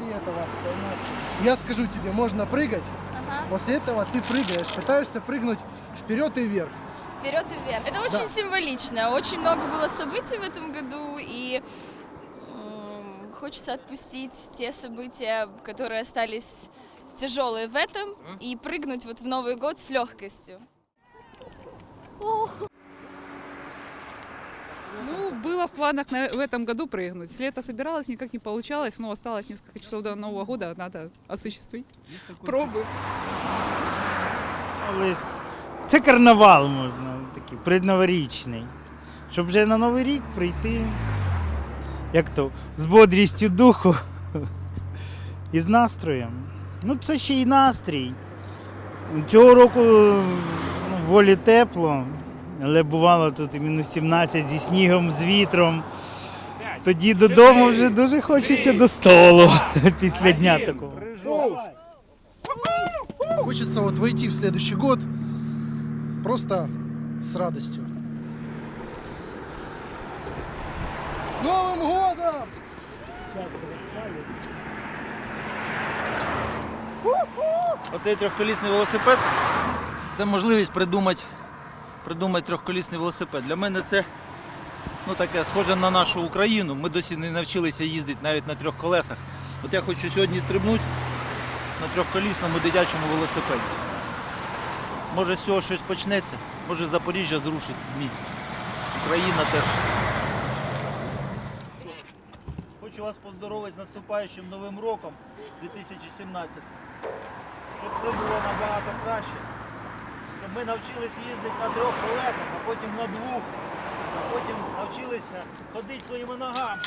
И этого. Я скажу тебе, можно прыгать. Ага. После этого ты прыгаешь, пытаешься прыгнуть вперед и вверх. Вперед и вверх. Это очень символично. Очень много было событий в этом году, и хочется отпустить те события, которые остались тяжелые в этом, и прыгнуть вот в Новый год с легкостью. Ну, было в планах на- в этом году прыгнуть. С лета собиралась, никак не получалось, но осталось несколько часов до Нового года, надо осуществить. Пробы. Колись. Це карнавал можна, такий предноворічний. Щоб вже на Новий рік прийти. Як то, з бодрістю духу і з настроєм. Ну, це ще й настрій. Цього року ну, волі тепло, але бувало тут і мінус 17 зі снігом, з вітром. Тоді додому вже дуже хочеться до столу після дня такого. Хочется вот войти в следующий год просто с радостью. С Новым годом! Оцей трьохколісний велосипед це можливість придумати, придумати трьохколісний велосипед. Для мене це ну, таке схоже на нашу Україну. Ми досі не навчилися їздити навіть на трьох колесах. От я хочу сьогодні стрибнути на трьохколісному дитячому велосипеді. Може з цього щось почнеться, може Запоріжжя зрушить з місця. Україна теж. Хочу вас поздоровити з наступаючим новим роком 2017 щоб все було набагато краще ми навчилися їздити на трьох колесах, а потім на двох, а потім навчилися ходити своїми ногами.